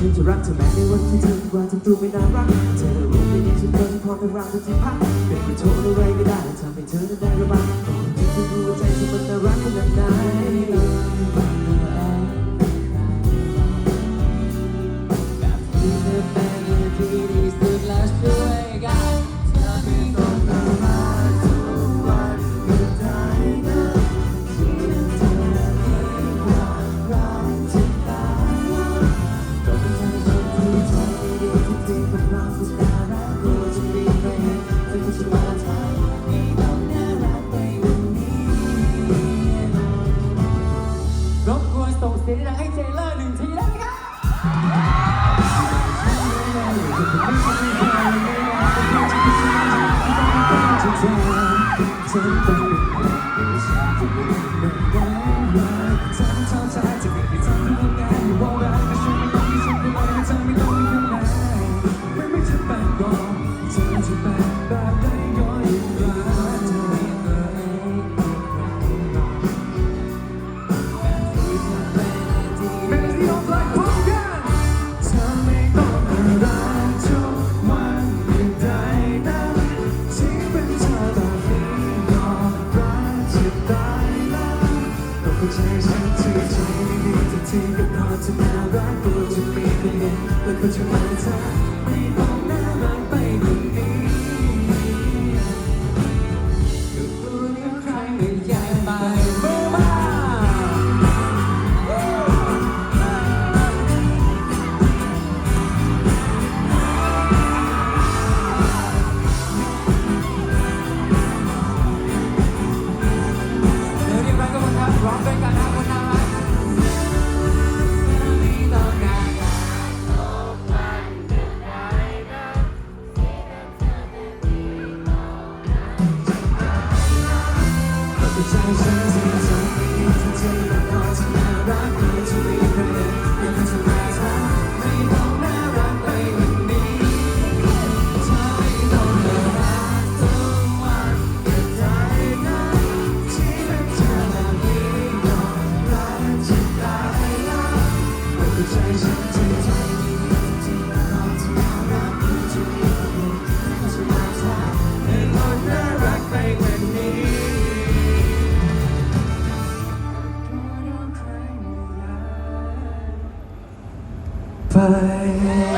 ฉันจะรักเธอแม้ในวันที่เธอกว่าทำตัวไม่น่ารักเธอรู้ไม่ดีฉันเป็นความรักที่พักเป็นคนโทษอะไรก็ได้ทำให้ เสียงดังให้เจเลอร์หนึ่งทีได้ไหมครับ 一个大字，没有干过，就没理。那可就埋在。 ไป